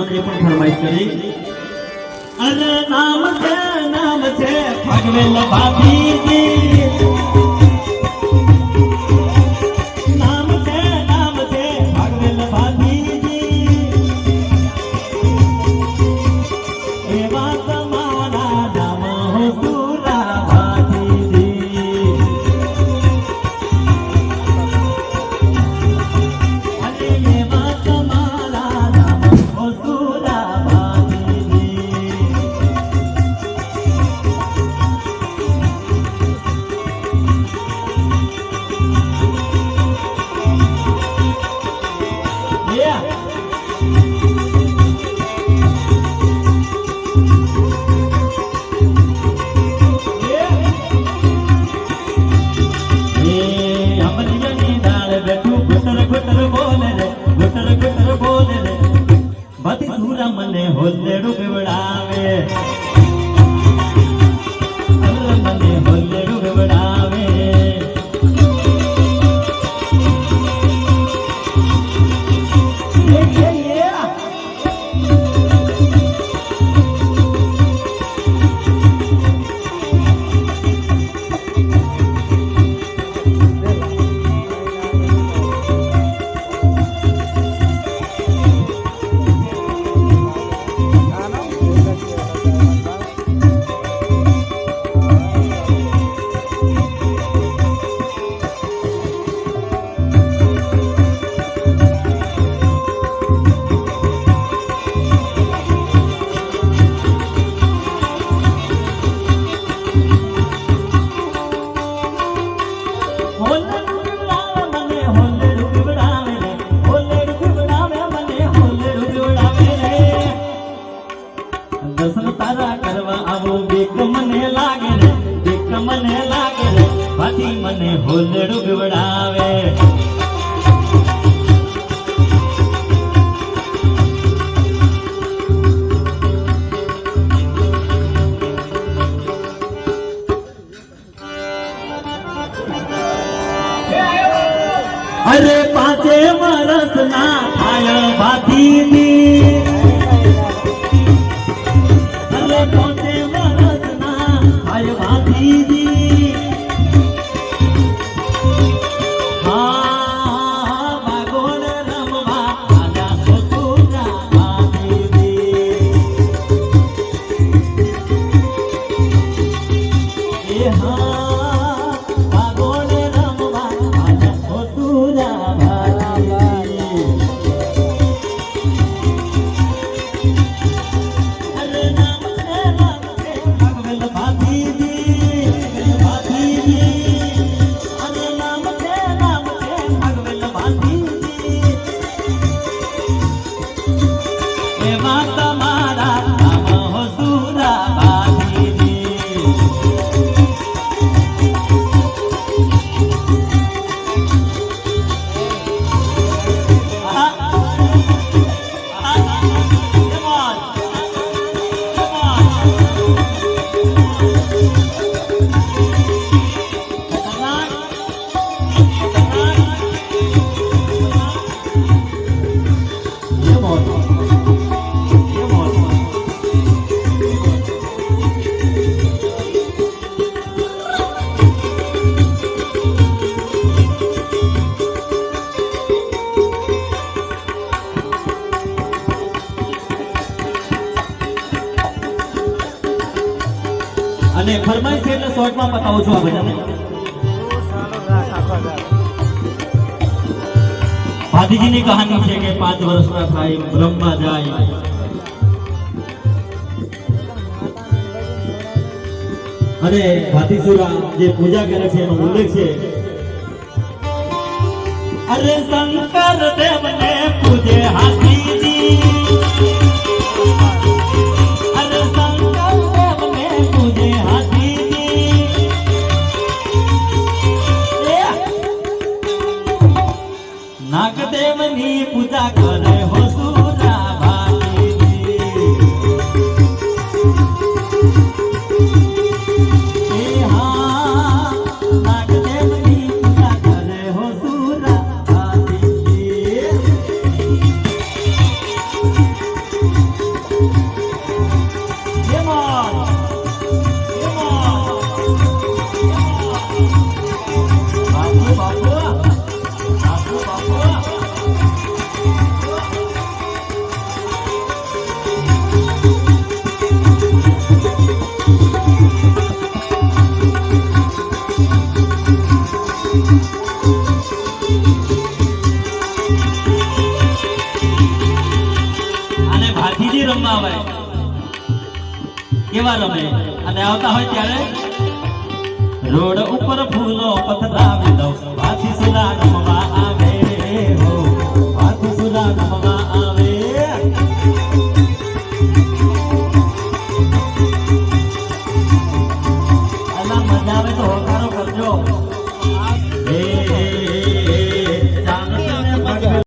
મંત્રી પણ ફરમાઈશ કરી. અરે નામ છે નામ છે ભગવેલ ભાભીજી દર્શન કરવા આવો. બેક મને લાગે રે બેક મને લાગે રે. બાકી મને હોલ્લેડું બીવડાવે અરે પાંચે વર્ષ ના થાય ભાતીની. Come on. અને ફરમાઈશ એટલે શોર્ટમાં પતાવો છો આ બધાને ભાતીજીની કહાની છે કે પાંચ વર્ષના થાય, બ્રહ્મા જાય. અને ભાતીસુરા જે પૂજા કરે છે, એનો ઉલ્લેખ છે. અરે શંકર દેવને પૂજે હાથીજી નાગદેવની પૂજા કરે હો અને ભાથીજી રમવા. કેવા રમે? અને આવતા હોય ત્યારે? રોડ ઉપર ફૂલો પથરાવી દઉં. ભાથી સુલાડ